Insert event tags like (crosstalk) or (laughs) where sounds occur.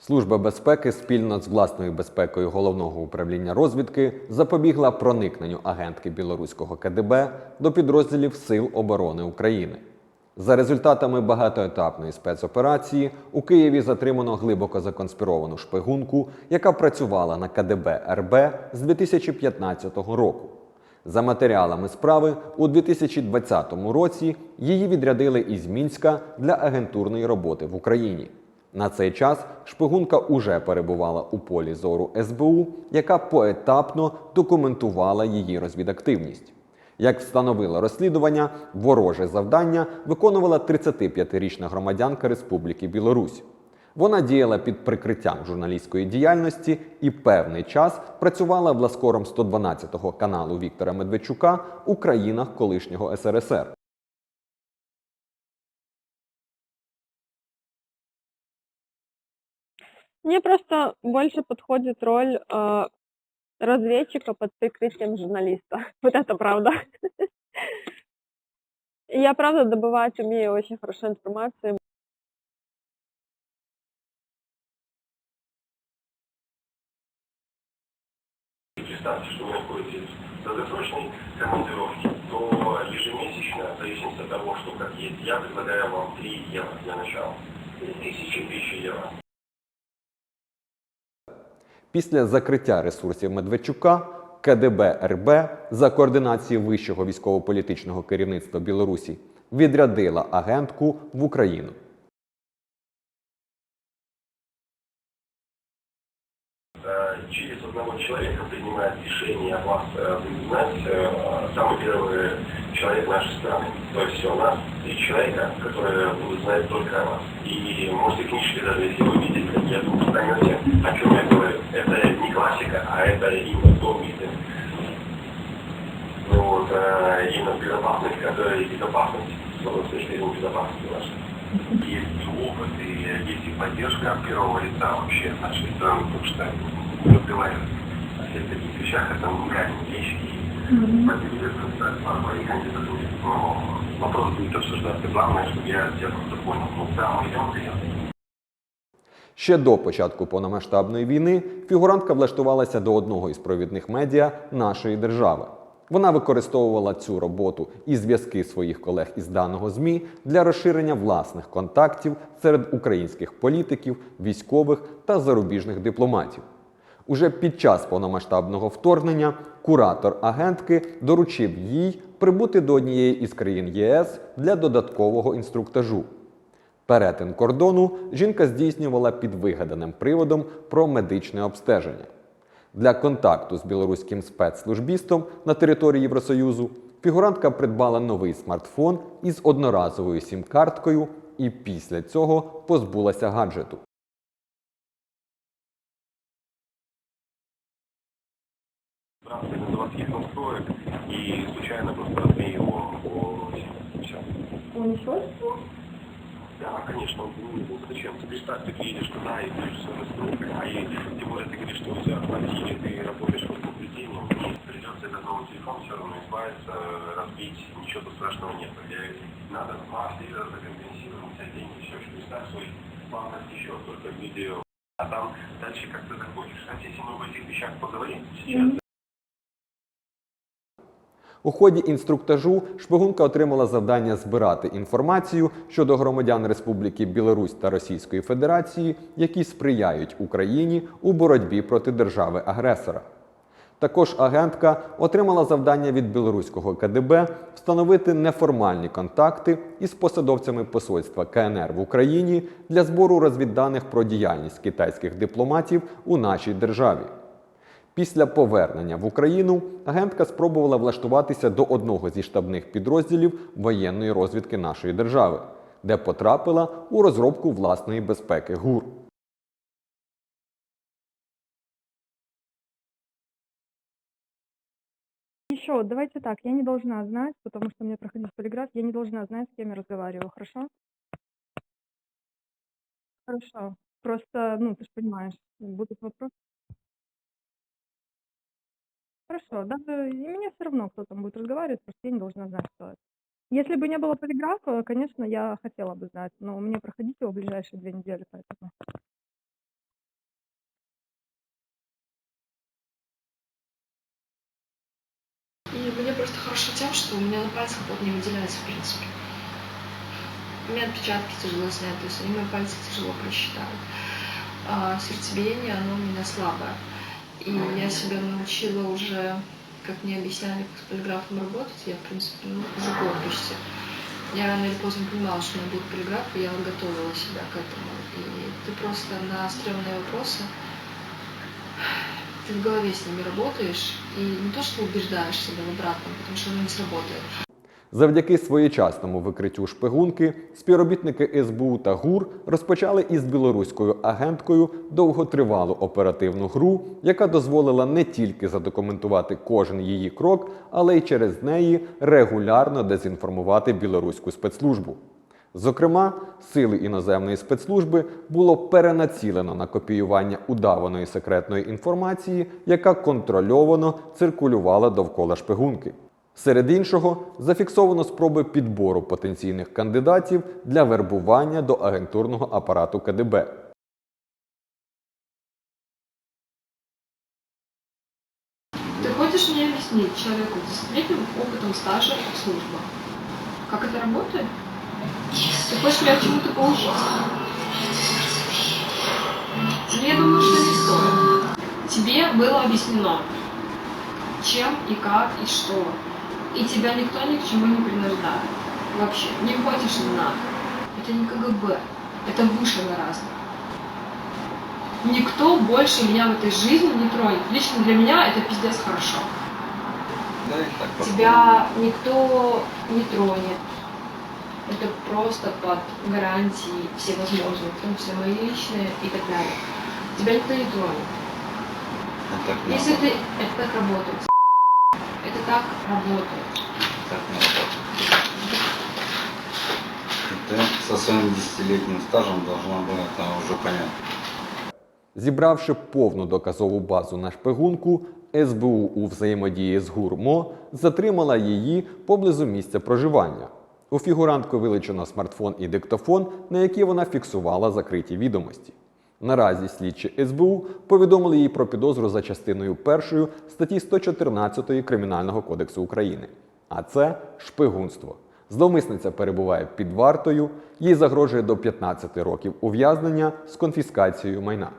Служба безпеки спільно з власною безпекою головного управління розвідки запобігла проникненню агентки білоруського КДБ до підрозділів Сил оборони України. За результатами багатоетапної спецоперації у Києві затримано глибоко законспіровану шпигунку, яка працювала на КДБ РБ з 2015 року. За матеріалами справи у 2020 році її відрядили із Мінська для агентурної роботи в Україні. На цей час шпигунка уже перебувала у полі зору СБУ, яка поетапно документувала її розвідактивність. Як встановило розслідування, вороже завдання виконувала 35-річна громадянка Республіки Білорусь. Вона діяла під прикриттям журналістської діяльності і певний час працювала власкором 112-го каналу Віктора Медведчука у країнах колишнього СРСР. Мне просто больше подходит роль э, разведчика под прикрытием журналиста. (laughs) Вот это правда. (laughs) Я правда добывать умею очень хорошо информацию. представьте, что вы находитесь в долгосрочной командировке, то ежемесячно, в зависимости от того, что как есть, я предлагаю вам 3 евро для начала. 1000 евро. Після закриття ресурсів Медведчука КДБ РБ за координації вищого військово-політичного керівництва Білорусі відрядила агентку в Україну. Одного человека принимает решение о вас э, знать э, самый первый человек нашей страны. То есть у нас три человека, которые будут знать только о вас. И можете книжки даже, если вы видите, какие тут поймете, о чем я говорю. Это не классика, а это именно то виды. Ну вот, э, именно безопасность, которая и безопасность, с точки зрения безопасности нашей. Есть опыт, и есть и поддержка первого лица вообще нашей страны, потому что разговаривать о всех таких вещах, это уникальные вещи. И поделиться с моей кандидатуре. Но вопрос будет обсуждаться. Главное, чтобы я тебя просто понял. Ну, да, мы идем, идем. Ще до початку повномасштабної війни фігурантка влаштувалася до одного із провідних медіа нашої держави. Вона використовувала цю роботу і зв'язки своїх колег із даного ЗМІ для розширення власних контактів серед українських політиків, військових та зарубіжних дипломатів. Уже під час повномасштабного вторгнення куратор агентки доручив їй прибути до однієї із країн ЄС для додаткового інструктажу. Перетин кордону жінка здійснювала під вигаданим приводом про медичне обстеження. Для контакту з білоруським спецслужбістом на території Євросоюзу фігурантка придбала новий смартфон із одноразовою сім-карткою і після цього позбулася гаджету. Да, конечно, ну, зачем? Ты представь, ты едешь туда и будешь все настроек, а и тем более ты говоришь, что у тебя в квартире, ты работаешь под наблюдением, придется этот новый телефон все равно избавиться, разбить, ничего тут страшного нет. Этих надо два сервера закомпенсировать, а деньги, все, что представь свой банковский счет только видео. А там дальше как ты захочешь. Кстати, если мы об этих вещах поговорим сейчас, У ході інструктажу шпигунка отримала завдання збирати інформацію щодо громадян Республіки Білорусь та Російської Федерації, які сприяють Україні у боротьбі проти держави-агресора. Також агентка отримала завдання від білоруського КДБ встановити неформальні контакти із посадовцями посольства КНР в Україні для збору розвідданих про діяльність китайських дипломатів у нашій державі. Після повернення в Україну агентка спробувала влаштуватися до одного зі штабних підрозділів воєнної розвідки нашої держави, де потрапила у розробку власної безпеки ГУР. Еще, давайте так, я не должна знать, потому что мне проходить полиграф, я не должна знать, с кем я разговариваю, хорошо? Хорошо. Просто, ну, ты же понимаешь, будут вопросы. Хорошо, даже и мне все равно, кто там будет разговаривать, просто я не должна знать, что. это. Если бы не было полиграфа, конечно, я хотела бы знать, но мне проходить его в ближайшие две недели, поэтому. И мне просто хорошо тем, что у меня на пальцах вот не выделяется, в принципе. У меня отпечатки тяжело снять, то есть они мои пальцы тяжело просчитают. А сердцебиение, оно у меня слабое. И я себя научила уже, как мне объясняли, как с полиграфом работать, я, в принципе, ну, уже год. Я рано или поздно понимала, что у меня будет полиграф, и я готовила себя к этому. И ты просто на стрёмные вопросы ты в голове с ними работаешь и не то, что убеждаешь себя в обратном, потому что оно не сработает. Завдяки своєчасному викриттю шпигунки співробітники СБУ та ГУР розпочали із білоруською агенткою довготривалу оперативну гру, яка дозволила не тільки задокументувати кожен її крок, але й через неї регулярно дезінформувати білоруську спецслужбу. Зокрема, сили іноземної спецслужби було перенацілено на копіювання удаваної секретної інформації, яка контрольовано циркулювала довкола шпигунки. Серед іншого, зафіксовано спроби підбору потенційних кандидатів для вербування до агентурного апарату КДБ. Ты хочешь мне объяснить человеку с десятилетним опытом стажа службы, как это работает? Ты хочешь меня чему-то поучить? Я думаю, что не стоит. Тебе было объяснено, чем и как и что. И тебя никто ни к чему не принуждает. Вообще. Не хочешь, не надо. Это не КГБ. Это выше гораздо. Никто больше меня в этой жизни не тронет. Лично для меня это пиздец хорошо. Да, так. Тебя никто не тронет. Это просто под гарантией всевозможные, в том числе мои личные и так далее. Тебя никто не тронет. А Если ты... Это так работает. Это так работает. Так не работает. И ты со своим десятилетним стажем должна была это уже понять. Зібравши повну доказову базу на шпигунку, СБУ у взаємодії з ГУРМО затримала її поблизу місця проживання. У фігурантку вилучено смартфон і диктофон, на які вона фіксувала закриті відомості. Наразі слідчі СБУ повідомили їй про підозру за частиною 1 статті 114 Кримінального кодексу України. А це шпигунство. Зловмисниця перебуває під вартою, їй загрожує до 15 років ув'язнення з конфіскацією майна.